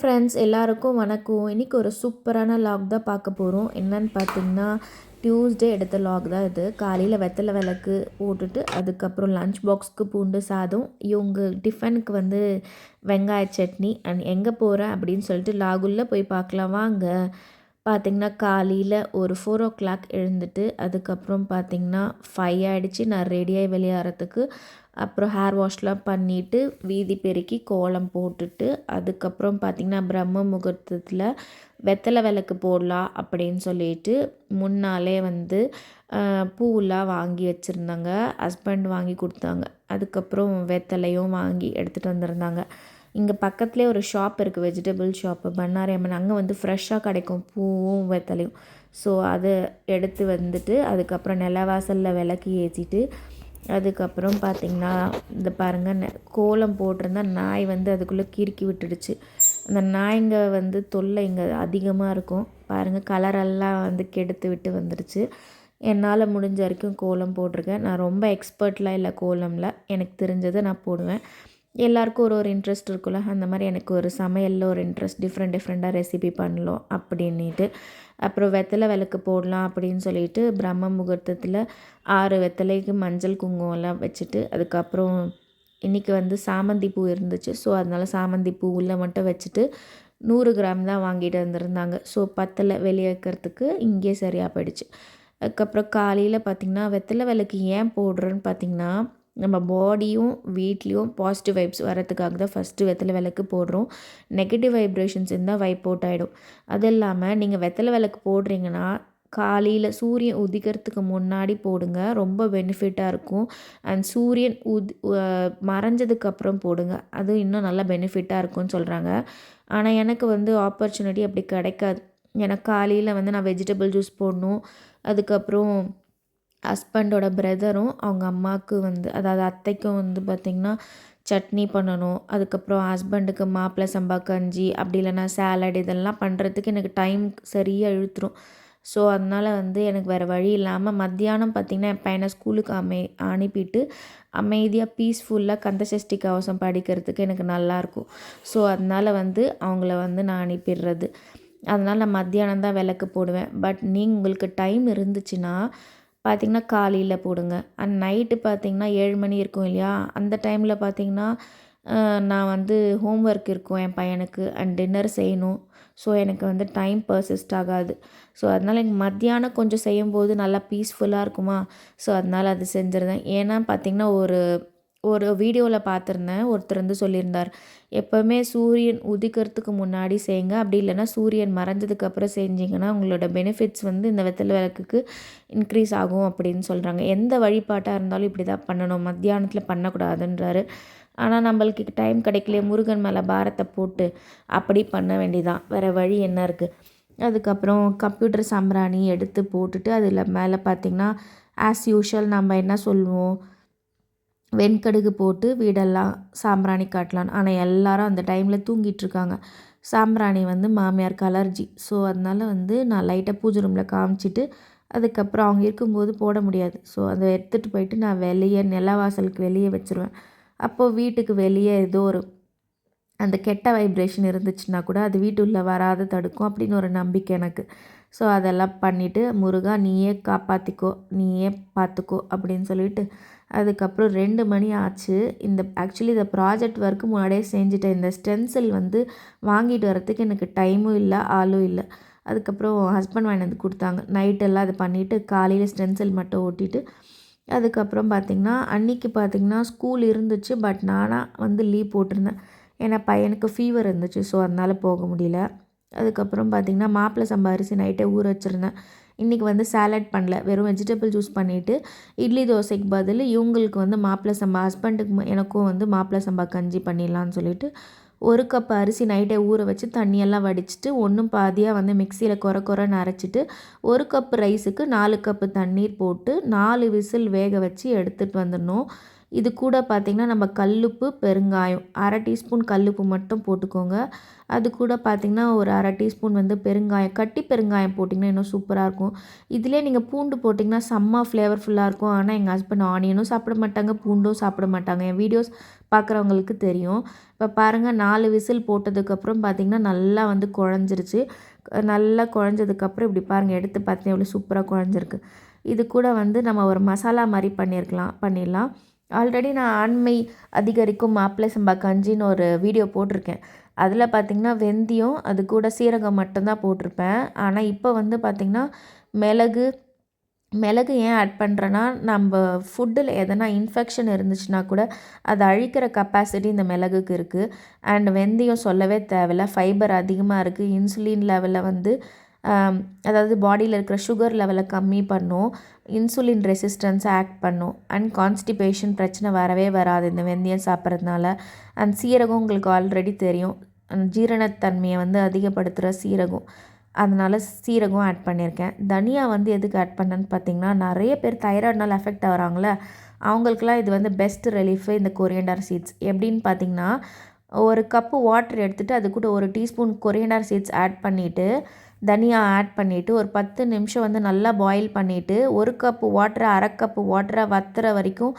Friends எல்லாருக்கும் வணக்கம். இன்றைக்கி ஒரு சூப்பரான லாக் தான் பார்க்க போகிறோம் என்னன்னு பார்த்தீங்கன்னா டியூஸ்டே எடுத்த லாக் தான் இது. காலையில் வெத்தலை விளக்கு போட்டுட்டு அதுக்கப்புறம் லஞ்ச் பாக்ஸ்க்கு பூண்டு சாதம் இவங்க டிஃபனுக்கு வந்து வெங்காய சட்னி அண்ட் எங்கே போகிறேன் அப்படின்னு சொல்லிட்டு லாகுள்ளே போய் பார்க்கலாம். வாங்க. பார்த்திங்கன்னா காலையில் ஒரு ஃபோர் ஓ கிளாக் எழுந்துட்டு அதுக்கப்புறம் பார்த்திங்கன்னா ஃபைவ் ஆகிடுச்சு நான் ரெடியாகி விளையாடுறதுக்கு அப்புறம் ஹேர் வாஷ்லாம் பண்ணிவிட்டு வீதி பெருக்கி கோலம் போட்டுட்டு அதுக்கப்புறம் பார்த்திங்கன்னா பிரம்ம முகூர்த்தத்தில் வெத்தலை விளக்கு போடலாம் அப்படின்னு சொல்லிட்டு முன்னாலே வந்து பூவெலாம் வாங்கி வச்சுருந்தாங்க. ஹஸ்பண்ட் வாங்கி கொடுத்தாங்க. அதுக்கப்புறம் வெத்தலையும் வாங்கி எடுத்துகிட்டு வந்திருந்தாங்க. இங்கே பக்கத்துலேயே ஒரு ஷாப் இருக்குது வெஜிடபிள் ஷாப்பு பண்ணாரி அம்மன் அங்கே வந்து ஃப்ரெஷ்ஷாக கிடைக்கும் பூவும் வெத்தலையும். ஸோ அதை எடுத்து வந்துட்டு அதுக்கப்புறம் நிலவாசலில் விளக்கு ஏற்றிட்டு அதுக்கப்புறம் பார்த்திங்கன்னா இந்த பாருங்கள் கோலம் போட்டிருந்தா நாய் வந்து அதுக்குள்ளே கிறுக்கி விட்டுடுச்சு. அந்த நாய்ங்க வந்து தொல்லை இங்கே அதிகமாக இருக்கும். பாருங்கள் கலரெல்லாம் வந்து கெடுத்து விட்டு வந்துடுச்சு என்னால் முடிஞ்ச வரைக்கும் கோலம் போட்டிருக்கேன். நான் ரொம்ப எக்ஸ்பர்ட்லாம் இல்லை கோலமில். எனக்கு தெரிஞ்சதை நான் போடுவேன். எல்லாருக்கும் ஒரு ஒரு இன்ட்ரெஸ்ட் இருக்குல்ல அந்த மாதிரி எனக்கு ஒரு சமையலில் ஒரு இன்ட்ரெஸ்ட் டிஃப்ரெண்ட் டிஃப்ரெண்ட்டாக ரெசிபி பண்ணலாம் அப்படின்ட்டு அப்புறம் வெத்தலை விளக்கு போடலாம் அப்படின்னு சொல்லிட்டு பிரம்ம முகூர்த்தத்தில் ஆறு வெத்தலைக்கு மஞ்சள் குங்குமம்லாம் வச்சுட்டு அதுக்கப்புறம் இன்றைக்கி வந்து சாமந்தி பூ இருந்துச்சு. ஸோ அதனால் சாமந்தி பூ உள்ளே மட்டும் வச்சுட்டு நூறு கிராம் தான் வாங்கிட்டு வந்திருந்தாங்க. ஸோ பத்தில் வெளியே வைக்கிறதுக்கு இங்கே சரியாக போயிடுச்சு. அதுக்கப்புறம் காலையில் பார்த்திங்கன்னா வெத்தலை விளக்கு ஏன் போடுறேன்னு பார்த்திங்கன்னா நம்ம பாடியும் வீட்லேயும் பாசிட்டிவ் வைப்ஸ் வரத்துக்காக தான் ஃபஸ்ட்டு வெத்தலை விளக்கு போடுறோம். நெகட்டிவ் வைப்ரேஷன்ஸ் இருந்தால் வைப் அவுட் ஆகிடும் அது இல்லாமல் நீங்கள் வெத்தலை விளக்கு போடுறீங்கன்னா காலையில் சூரியன் உதிக்கிறதுக்கு முன்னாடி போடுங்க. ரொம்ப பெனிஃபிட்டாக இருக்கும். அண்ட் சூரியன் உத் மறைஞ்சதுக்கப்புறம் போடுங்க. அது இன்னும் நல்லா பெனிஃபிட்டாக இருக்கும்னு சொல்கிறாங்க ஆனால் எனக்கு வந்து ஆப்பர்ச்சுனிட்டி அப்படி கிடைக்காது. எனக்கு காலையில் வந்து நான் வெஜிடபிள் ஜூஸ் போடணும். அதுக்கப்புறம் ஹஸ்பண்டோட பிரதரும் அவங்க அம்மாவுக்கு வந்து அதாவது அத்தைக்கும் வந்து பார்த்திங்கன்னா சட்னி பண்ணணும். அதுக்கப்புறம் ஹஸ்பண்டுக்கு மாப்பிள்ளை சம்பா கஞ்சி அப்படி இல்லைன்னா சேலட் இதெல்லாம் பண்ணுறதுக்கு எனக்கு டைம் சரியாக இழுத்துரும். ஸோ அதனால் வந்து எனக்கு வேறு வழி இல்லாமல் மத்தியானம் பார்த்திங்கன்னா என் பையனை ஸ்கூலுக்கு அமை அனுப்பிட்டு அமைதியாக பீஸ்ஃபுல்லாக கந்தசஷ்டி கவசம் படிக்கிறதுக்கு எனக்கு நல்லாயிருக்கும் ஸோ அதனால் வந்து அவங்கள வந்து நான் அனுப்பிடுறது. அதனால் நான் மத்தியானம் தான் விளக்கு போடுவேன். பட் நீங்கள் உங்களுக்கு டைம் இருந்துச்சுன்னா பார்த்திங்கன்னா காலையில் போடுங்க. அண்ட் நைட்டு பார்த்திங்கன்னா ஏழு மணி இருக்கும் இல்லையா? அந்த டைமில் பார்த்திங்கன்னா நான் வந்து ஹோம் ஒர்க் இருக்கும் என் பையனுக்கு அண்ட் டின்னர் செய்யணும். ஸோ எனக்கு வந்து டைம் பர்சிஸ்ட் ஆகாது. ஸோ அதனால் எனக்கு மத்தியானம் கொஞ்சம் செய்யும்போது நல்லா பீஸ்ஃபுல்லாக இருக்குமா? ஸோ அதனால் அது செஞ்சுருந்தேன். ஏன்னா பார்த்திங்கன்னா ஒரு ஒரு வீடியோவில் பார்த்துருந்தேன் ஒருத்தர் வந்து சொல்லியிருந்தார் எப்போவுமே சூரியன் உதிக்கிறதுக்கு முன்னாடி செய்யுங்க அப்படி இல்லைன்னா சூரியன் மறைஞ்சதுக்கப்புறம் செஞ்சிங்கன்னா உங்களோட பெனிஃபிட்ஸ் வந்து இந்த வெத்தலை விளக்குக்கு இன்க்ரீஸ் ஆகும் அப்படின்னு சொல்கிறாங்க எந்த வழிபாட்டாக இருந்தாலும் இப்படி தான் பண்ணணும். மத்தியானத்தில் பண்ணக்கூடாதுன்றாரு. ஆனால் நம்மளுக்கு டைம் கிடைக்கல முருகன் மேலே பாரத்தை போட்டு அப்படி பண்ண வேண்டியதான் வேறு வழி என்ன இருக்குது அதுக்கப்புறம் கம்ப்யூட்டர் சம்பிராணி எடுத்து போட்டுட்டு அதில் மேலே பார்த்திங்கன்னா ஆஸ் யூஷுவல் நம்ம என்ன சொல்லுவோம்? வெண்கடுகு போட்டு வீடெல்லாம் சாம்பிராணி காட்டலான்னு. ஆனால் எல்லாரும் அந்த டைமில் தூங்கிட்டுருக்காங்க. சாம்பிராணி வந்து மாமியாருக்கு அலர்ஜி ஸோ அதனால் வந்து நான் லைட்டாக பூஜை ரூமில் காமிச்சிட்டு அதுக்கப்புறம் அவங்க இருக்கும்போது போட முடியாது. ஸோ அதை எடுத்துகிட்டு போயிட்டு நான் வெளியே நிலவாசலுக்கு வெளியே வச்சுருவேன். அப்போது வீட்டுக்கு வெளியே ஏதோ ஒரு அந்த கெட்ட வைப்ரேஷன் இருந்துச்சுன்னா கூட அது வீட்டுள்ளே வராத தடுக்கும் அப்படின்னு ஒரு நம்பிக்கை எனக்கு. ஸோ அதெல்லாம் பண்ணிவிட்டு முருகா நீயே காப்பாற்றிக்கோ நீயே பார்த்துக்கோ அப்படின்னு சொல்லிட்டு அதுக்கப்புறம் ரெண்டு மணி ஆச்சு. இந்த ஆக்சுவலி இந்த ப்ராஜெக்ட் ஒர்க்கு முன்னாடியே செஞ்சுட்டேன். இந்த ஸ்டென்சில் வந்து வாங்கிட்டு வரத்துக்கு எனக்கு டைமும் இல்லை ஆளும் இல்லை. அதுக்கப்புறம் ஹஸ்பண்ட் வாங்கி வந்து கொடுத்தாங்க. நைட்டெல்லாம் அது பண்ணிவிட்டு காலையில் ஸ்டென்சில் மட்டும் ஓட்டிட்டு அதுக்கப்புறம் பார்த்திங்கன்னா அன்றைக்கி பார்த்திங்கன்னா ஸ்கூல் இருந்துச்சு பட் நானாக வந்து லீவ் போட்டிருந்தேன். ஏன்னா பையனுக்கு ஃபீவர் இருந்துச்சு ஸோ அதனால் போக முடியல. அதுக்கப்புறம் பார்த்திங்கன்னா மாப்பிள்ளை சம்பா அரிசி நைட்டே ஊற வச்சுருந்தேன். இன்றைக்கி வந்து சாலட் பண்ணல. வெறும் வெஜிடபிள் ஜூஸ் பண்ணிவிட்டு இட்லி தோசைக்கு பதில் இவங்களுக்கு வந்து மாப்பிள்ளை சம்பா ஹஸ்பண்டுக்கு எனக்கும் வந்து மாப்பிள்ளை சம்பா கஞ்சி பண்ணிடலான்னு சொல்லிட்டு ஒரு கப் அரிசி நைட்டே ஊற வச்சு தண்ணியெல்லாம் வடிச்சிட்டு ஒன்றும் பாதியாக வந்து மிக்சியில் குறை குறைன்னு அரைச்சிட்டு ஒரு கப் ரைஸுக்கு நாலு கப்பு தண்ணீர் போட்டு நாலு விசில் வேக வச்சு எடுத்துகிட்டு வந்துடணும். இது கூட பார்த்திங்கன்னா நம்ம கல்லுப்பு பெருங்காயம். அரை டீஸ்பூன் கல்லுப்பு மட்டும் போட்டுக்கோங்க. அது கூட பார்த்திங்கன்னா ஒரு அரை டீஸ்பூன் வந்து பெருங்காயம் கட்டி பெருங்காயம் போட்டிங்கன்னா இன்னும் சூப்பராக இருக்கும். இதிலே நீங்கள் பூண்டு போட்டிங்கன்னா செம்ம ஃப்ளேவர்ஃபுல்லாக இருக்கும். ஆனால் எங்கள் ஹஸ்பண்ட் ஆனியனும் சாப்பிட மாட்டாங்க பூண்டும் சாப்பிட மாட்டாங்க. என் வீடியோஸ் பார்க்குறவங்களுக்கு தெரியும். இப்போ பாருங்கள் நாலு விசில் போட்டதுக்கப்புறம் பார்த்திங்கன்னா நல்லா வந்து குழஞ்சிருச்சு. நல்லா குழஞ்சதுக்கப்புறம் இப்படி பாருங்கள் எடுத்து பார்த்தீங்கன்னா எவ்வளோ சூப்பராக குழஞ்சிருக்கு. இது கூட வந்து நம்ம ஒரு மசாலா மாதிரி பண்ணியிருக்கலாம் பண்ணிடலாம். ஆல்ரெடி நான் ஆண்மை அதிகரிக்கும் மாப்பிள்ளை சம்பா கஞ்சின்னு ஒரு வீடியோ போட்டிருக்கேன். அதில் பார்த்திங்கன்னா வெந்தயம் அது கூட சீரகம் மட்டும்தான் போட்டிருப்பேன். ஆனால் இப்போ வந்து பார்த்திங்கன்னா மிளகு மிளகு ஏன் ஆட் பண்ணுறேன்னா நம்ம ஃபுட்டில் எதனா இன்ஃபெக்ஷன் இருந்துச்சுன்னா கூட அதை அழிக்கிற கெப்பாசிட்டி இந்த மிளகுக்கு இருக்குது அண்ட் வெந்தயம் சொல்லவே தேவையில்ல ஃபைபர் அதிகமாக இருக்குது இன்சுலின் லெவலில் வந்து அதாவது பாடியில் இருக்கிற சுகர் லெவலை கம்மி பண்ணும் இன்சுலின் ரெசிஸ்டன்ஸை ஆக்ட் பண்ணும். அண்ட் கான்ஸ்டிபேஷன் பிரச்சனை வரவே வராது இந்த வெந்தயம் சாப்பிட்றதுனால. அண்ட் சீரகம் உங்களுக்கு ஆல்ரெடி தெரியும். ஜீரணத்தன்மையை வந்து அதிகப்படுத்துகிற சீரகம். அதனால் சீரகம் ஆட் பண்ணியிருக்கேன். தனியா வந்து எதுக்கு ஆட் பண்ணேன்னு பார்த்தீங்கன்னா நிறைய பேர் தைராய்டுனால் எஃபெக்ட் ஆகிறாங்களே அவங்களுக்குலாம் இது வந்து பெஸ்ட் ரிலீஃபு இந்த கொரியண்டர் சீட்ஸ் எப்படின்னு பார்த்தீங்கன்னா ஒரு கப்பு வாட்டர் எடுத்துகிட்டு அது கூட ஒரு டீஸ்பூன் கொரியண்டர் சீட்ஸ் ஆட் பண்ணிவிட்டு தனியா ஆட் பண்ணிவிட்டு ஒரு பத்து நிமிஷம் வந்து நல்லா பாயில் பண்ணிவிட்டு ஒரு கப்பு வாட்டரை அரை கப்பு வாட்டரை வத்துற வரைக்கும்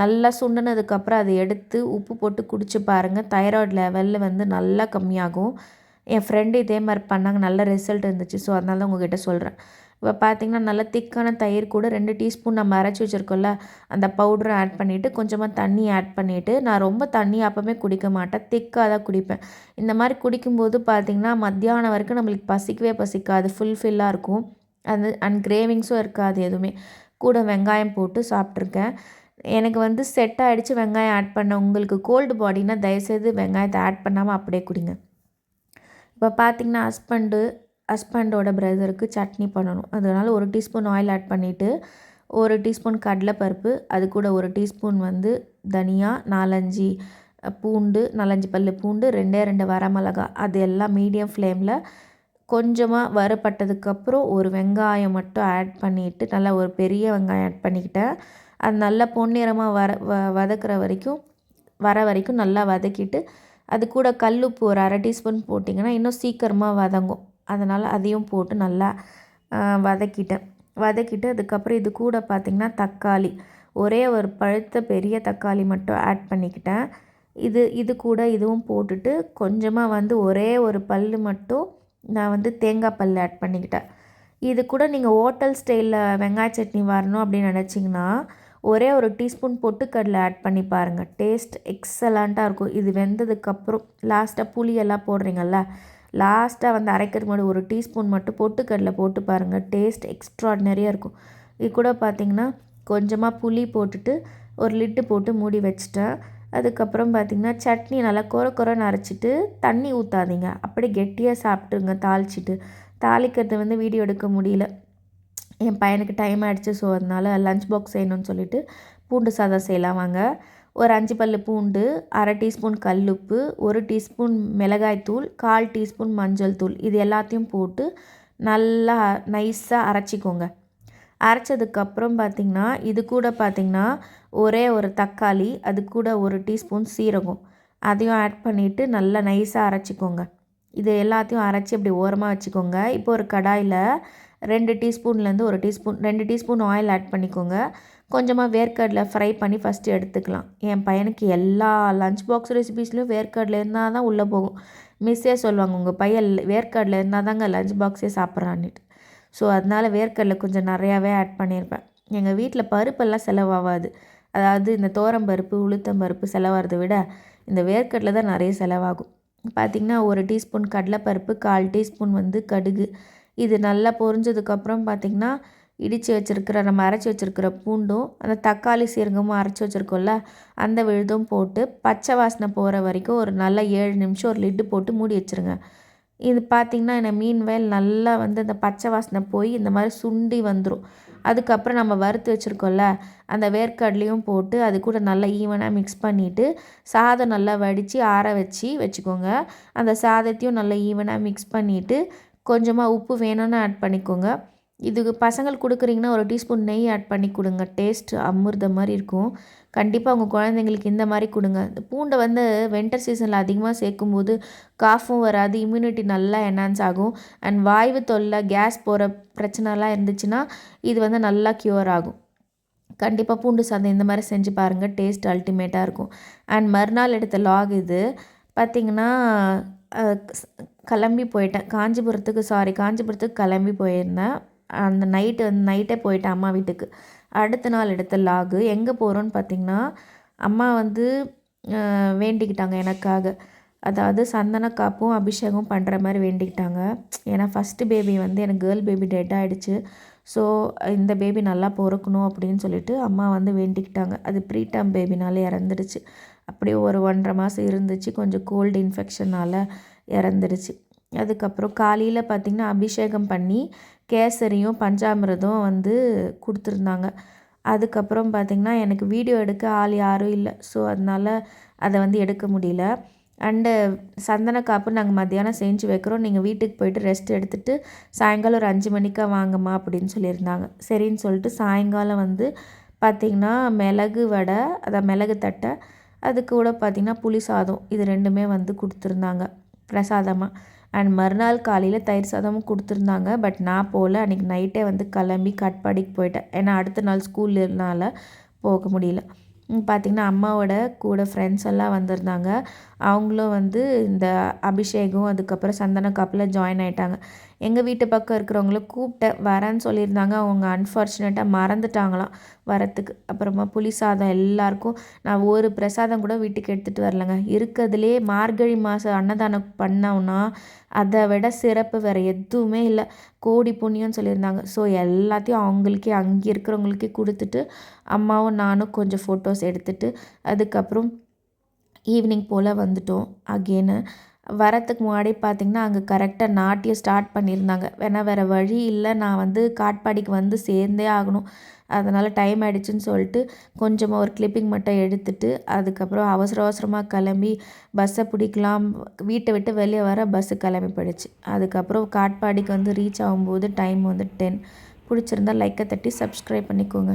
நல்லா சுண்டினதுக்கப்புறம் அதை எடுத்து உப்பு போட்டு குடிச்சு பாருங்கள் தைராய்டு லெவலில் வந்து நல்லா கம்மியாகும். என் ஃப்ரெண்டு இதே மாதிரி பண்ணாங்க. நல்ல ரிசல்ட் இருந்துச்சு. ஸோ அதனால தான் உங்ககிட்ட சொல்கிறேன் இப்போ பார்த்திங்கன்னா நல்லா திக்கான தயிர் கூட ரெண்டு டீஸ்பூன் நம்ம அரைச்சி வச்சுருக்கோம்ல அந்த பவுடரை ஆட் பண்ணிவிட்டு கொஞ்சமாக தண்ணி ஆட் பண்ணிவிட்டு நான் ரொம்ப தண்ணி அப்போமே குடிக்க மாட்டேன். திக்காக தான் குடிப்பேன். இந்த மாதிரி குடிக்கும்போது பார்த்திங்கன்னா மத்தியானம் வரைக்கும் நம்மளுக்கு பசிக்கவே பசிக்காது. ஃபுல்ஃபில்லாக இருக்கும். அது அண்ட் கிரேவிங்ஸும் இருக்காது எதுவுமே. கூட வெங்காயம் போட்டு சாப்பிட்ருக்கேன் எனக்கு வந்து செட் ஆகிடுச்சு வெங்காயம் ஆட் பண்ண. உங்களுக்கு கோல்டு பாடினா தயவுசெய்து வெங்காயத்தை ஆட் பண்ணாமல் அப்படியே குடிங்க. இப்போ பார்த்திங்கன்னா ஹஸ்பண்டு ஹஸ்பண்டோட பிரதருக்கு சட்னி பண்ணணும். அதனால் ஒரு டீஸ்பூன் ஆயில் ஆட் பண்ணிவிட்டு ஒரு டீஸ்பூன் கடலைப்பருப்பு அது கூட ஒரு டீஸ்பூன் வந்து தனியா நாலஞ்சு பூண்டு நாலஞ்சு பல் பூண்டு ரெண்டே ரெண்டு வரமிளகா அது எல்லாம் மீடியம் ஃப்ளேமில் கொஞ்சமாக வறுபட்டதுக்கப்புறம் ஒரு வெங்காயம் மட்டும் ஆட் பண்ணிவிட்டு நல்லா ஒரு பெரிய வெங்காயம் ஆட் பண்ணிக்கிட்டேன். அது நல்லா பொன்னிறமாக வர வ வதக்கிற வரைக்கும் வர வரைக்கும் நல்லா வதக்கிட்டு அது கூட கல்லுப்பு ஒரு அரை டீஸ்பூன் போட்டிங்கன்னா இன்னும் சீக்கிரமாக வதங்கும். அதனால் அதையும் போட்டு நல்லா வதக்கிட்டேன். வதக்கிட்டு அதுக்கப்புறம் இது கூட பார்த்திங்கன்னா தக்காளி. ஒரே ஒரு பழுத்த பெரிய தக்காளி மட்டும் ஆட் பண்ணிக்கிட்டேன். இது இது கூட இதுவும் போட்டுட்டு கொஞ்சமாக வந்து ஒரே ஒரு பல் மட்டும் நான் வந்து தேங்காய் பல் ஆட் பண்ணிக்கிட்டேன். இது கூட நீங்கள் ஹோட்டல் ஸ்டைலில் வெங்காய சட்னி வரணும் அப்படின்னு நினச்சிங்கன்னா ஒரே ஒரு டீஸ்பூன் பொட்டுக்கடலை ஆட் பண்ணி பாருங்கள் டேஸ்ட் எக்ஸலண்ட்டாக இருக்கும். இது வெந்ததுக்கப்புறம் லாஸ்ட்டாக புளியெல்லாம் போடுறீங்கள்ல லாஸ்ட்டாக வந்து அரைக்கிறதுக்கு முன்னாடி ஒரு டீஸ்பூன் மட்டும் பொட்டுக்கடலை போட்டு பாருங்கள் டேஸ்ட் எக்ஸ்ட்ராடினரியாக இருக்கும். இது கூட பார்த்திங்கன்னா கொஞ்சமாக புளி போட்டுட்டு ஒரு லிட்டு போட்டு மூடி வச்சிட்டேன். அதுக்கப்புறம் பார்த்திங்கன்னா சட்னி நல்லா குற குறன்னு அரைச்சிட்டு தண்ணி ஊற்றாதீங்க அப்படியே கெட்டியாக சாப்பிட்டுங்க தாளிச்சிட்டு. தாளிக்கிறது வந்து வீடியோ எடுக்க முடியல. என் பையனுக்கு டைம் ஆகிடுச்சு ஸோ அதனால் லஞ்ச் பாக்ஸ் செய்யணும்னு சொல்லிவிட்டு பூண்டு சாதம் செய்யலாம் வாங்க. ஒரு அஞ்சு பல் பூண்டு அரை டீஸ்பூன் கல்லுப்பு ஒரு டீஸ்பூன் மிளகாய்த்தூள் கால் டீஸ்பூன் மஞ்சள் தூள். இது எல்லாத்தையும் போட்டு நல்லா நைஸாக அரைச்சிக்கோங்க. அரைச்சதுக்கப்புறம் பார்த்திங்கன்னா இது கூட பார்த்திங்கன்னா ஒரே ஒரு தக்காளி அது கூட ஒரு டீஸ்பூன் சீரகம். அதையும் ஆட் பண்ணிவிட்டு நல்லா நைஸாக அரைச்சிக்கோங்க. இது எல்லாத்தையும் அரைச்சி அப்படி ஓரமாக வச்சுக்கோங்க. இப்போ ஒரு கடாயில் ரெண்டு டீஸ்பூன்லேருந்து ஒரு டீஸ்பூன் ரெண்டு டீஸ்பூன் ஆயில் ஆட் பண்ணிக்கோங்க. கொஞ்சமாக வேர்க்கடலை ஃப்ரை பண்ணி ஃபஸ்ட்டு எடுத்துக்கலாம். என் பையனுக்கு எல்லா லஞ்ச் பாக்ஸ் ரெசிபீஸ்லையும் வேர்க்கடலை இருந்தால் தான் உள்ளே போகும். மிஸ்ஸே சொல்லுவாங்க உங்கள் பையன் வேர்க்கடலை இருந்தால் தாங்க லஞ்ச் பாக்ஸே சாப்பிட்றான்னுட்டு. ஸோ அதனால் வேர்க்கடலை கொஞ்சம் நிறையாவே ஆட் பண்ணியிருப்பேன் எங்கள் வீட்டில் பருப்பெல்லாம் செலவாகாது. அதாவது இந்த தோரம்பருப்பு உளுத்தம்பருப்பு செலவாகிறத விட இந்த வேர்க்கடலை தான் நிறைய செலவாகும். பார்த்திங்கன்னா ஒரு டீஸ்பூன் கடலைப்பருப்பு கால் டீஸ்பூன் வந்து கடுகு. இது நல்லா பொரிஞ்சதுக்கப்புறம் பார்த்திங்கன்னா இடித்து வச்சுருக்கிற நம்ம அரைச்சி வச்சுருக்கிற பூண்டும் அந்த தக்காளி சீரகமும் அரைச்சி வச்சுருக்கோம்ல அந்த விழுதும் போட்டு பச்சை வாசனை போகிற வரைக்கும் ஒரு நல்ல ஏழு நிமிஷம் ஒரு லிட்டு போட்டு மூடி வச்சுருங்க. இது பார்த்திங்கன்னா என்ன மீன் வயல் நல்லா வந்து அந்த பச்சை வாசனை போய் இந்த மாதிரி சுண்டி வந்துடும் அதுக்கப்புறம் நம்ம வறுத்து வச்சுருக்கோம்ல அந்த வேர்க்கடலையும் போட்டு அது கூட நல்லா ஈவனாக மிக்ஸ் பண்ணிவிட்டு சாதம் நல்லா வடித்து ஆற வச்சு வச்சுக்கோங்க. அந்த சாதத்தையும் நல்லா ஈவனாக மிக்ஸ் பண்ணிவிட்டு கொஞ்சமாக உப்பு வேணும்னு ஆட் பண்ணிக்கோங்க. இதுக்கு பசங்களுக்கு கொடுக்குறீங்கன்னா ஒரு டீஸ்பூன் நெய் ஆட் பண்ணி கொடுங்க. டேஸ்ட் அமிர்த மாதிரி இருக்கும். கண்டிப்பாக உங்கள் குழந்தைங்களுக்கு இந்த மாதிரி கொடுங்க. இந்த பூண்டை வந்து வின்டர் சீசனில் அதிகமாக சேர்க்கும்போது காஃபும் வராது இம்யூனிட்டி நல்லா என்ஹான்ஸ் ஆகும். அண்ட் வாய்வு தொல்லை கேஸ் போகிற பிரச்சனைலாம் இருந்துச்சுன்னா இது வந்து நல்லா க்யூர் ஆகும். கண்டிப்பாக பூண்டு சாதம் இந்த மாதிரி செஞ்சு பாருங்கள் டேஸ்ட் அல்டிமேட்டாக இருக்கும். அண்ட் மறுநாள் எடுத்த லாக் இது பார்த்திங்கன்னா கிளம்பி போயிட்டேன். காஞ்சிபுரத்துக்கு சாரி காஞ்சிபுரத்துக்கு கிளம்பி போயிருந்தேன். அந்த நைட்டு வந்து நைட்டே போயிட்டேன் அம்மா வீட்டுக்கு. அடுத்த நாள் எடுத்த லாகு. எங்கே போகிறோன்னு பார்த்திங்கன்னா அம்மா வந்து வேண்டிக்கிட்டாங்க எனக்காக. அதாவது சந்தன காப்பும் அபிஷேகம் பண்ணுற மாதிரி வேண்டிக்கிட்டாங்க. ஏன்னா ஃபஸ்ட்டு பேபி வந்து எனக்கு கேர்ள் பேபி டெட் ஆகிடுச்சு ஸோ இந்த பேபி நல்லா பிறக்கணும் அப்படின்னு சொல்லிட்டு அம்மா வந்து வேண்டிக்கிட்டாங்க. அது ப்ரீடம் பேபினால இறந்துடுச்சு. அப்படியே ஒரு ஒன்றரை மாதம் இருந்துச்சு. கொஞ்சம் கோல்டு இன்ஃபெக்ஷனால் இறந்துடுச்சு. அதுக்கப்புறம் காலையில் பார்த்திங்கன்னா அபிஷேகம் பண்ணி கேசரியும் பஞ்சாமிரதம் வந்து கொடுத்துருந்தாங்க. அதுக்கப்புறம் பார்த்திங்கன்னா எனக்கு வீடியோ எடுக்க ஆள் யாரும் இல்லை. ஸோ அதனால் அதை வந்து எடுக்க முடியல. அண்டு சந்தன காப்பு நாங்கள் மத்தியானம் செஞ்சு வைக்கிறோம். நீங்கள் வீட்டுக்கு போயிட்டு ரெஸ்ட் எடுத்துகிட்டு சாயங்காலம் ஒரு அஞ்சு மணிக்கா வாங்கம்மா அப்படின்னு சொல்லியிருந்தாங்க. சரின்னு சொல்லிட்டு சாயங்காலம் வந்து பார்த்திங்கன்னா மிளகு வடை அதான் மிளகு தட்டை அது கூட பார்த்திங்கன்னா புளி சாதம் இது ரெண்டுமே வந்து கொடுத்துருந்தாங்க. பிரசாதமாக அண்ட் மறுநாள் காலையில் தயிர் சாதமும் கொடுத்துருந்தாங்க. பட் நான் போகல. அன்றைக்கி நைட்டே வந்து கிளம்பி கட்பாடிக்கு போயிட்டேன். ஏன்னா அடுத்த நாள் ஸ்கூல்னால போக முடியல. பார்த்திங்கன்னா அம்மாவோட கூட ஃப்ரெண்ட்ஸ் எல்லாம் வந்திருந்தாங்க. அவங்களும் வந்து இந்த அபிஷேகம் அதுக்கப்புறம் சந்தன காப்பில் ஜாயின் ஆகிட்டாங்க எங்கள் வீட்டு பக்கம் இருக்கிறவங்கள கூப்பிட்டேன் வரேன்னு சொல்லியிருந்தாங்க. அவங்க அன்ஃபார்ச்சுனேட்டாக மறந்துட்டாங்களாம் வரத்துக்கு. அப்புறமா புளி சாதம் எல்லாருக்கும் நான் ஒரு பிரசாதம் கூட வீட்டுக்கு எடுத்துகிட்டு வரலங்க. இருக்கிறதுலே மார்கழி மாதம் அன்னதானம் பண்ணோம்னா அதை விட சிறப்பு வேறு எதுவுமே இல்லை. கோடி புண்ணியம்னு சொல்லியிருந்தாங்க. ஸோ எல்லாத்தையும் அவங்களுக்கே அங்கே இருக்கிறவங்களுக்கே கொடுத்துட்டு அம்மாவும் நானும் கொஞ்சம் ஃபோட்டோஸ் எடுத்துகிட்டு அதுக்கப்புறம் ஈவினிங் போல் வந்துட்டோம். அகெயினு வரத்துக்கு முன்னாடி பார்த்திங்கன்னா அங்கே கரெக்டாக நாட்டியம் ஸ்டார்ட் பண்ணியிருந்தாங்க. ஏன்னா வேறு வழி இல்லை நான் வந்து காட்பாடிக்கு வந்து சேர்ந்தே ஆகணும். அதனால் டைம் ஆகிடுச்சின்னு சொல்லிட்டு கொஞ்சமாக ஒரு கிளிப்பிங் மட்டும் எடுத்துட்டு அதுக்கப்புறம் அவசர அவசரமாக கிளம்பி பஸ்ஸை பிடிக்கலாம். வீட்டை விட்டு வெளியே வர பஸ்ஸு கிளம்பி போயிடுச்சு. அதுக்கப்புறம் காட்பாடிக்கு வந்து ரீச் ஆகும்போது டைம் வந்து டென் பிடிச்சிருந்தா லைக்கை தட்டி சப்ஸ்கிரைப் பண்ணிக்கோங்க.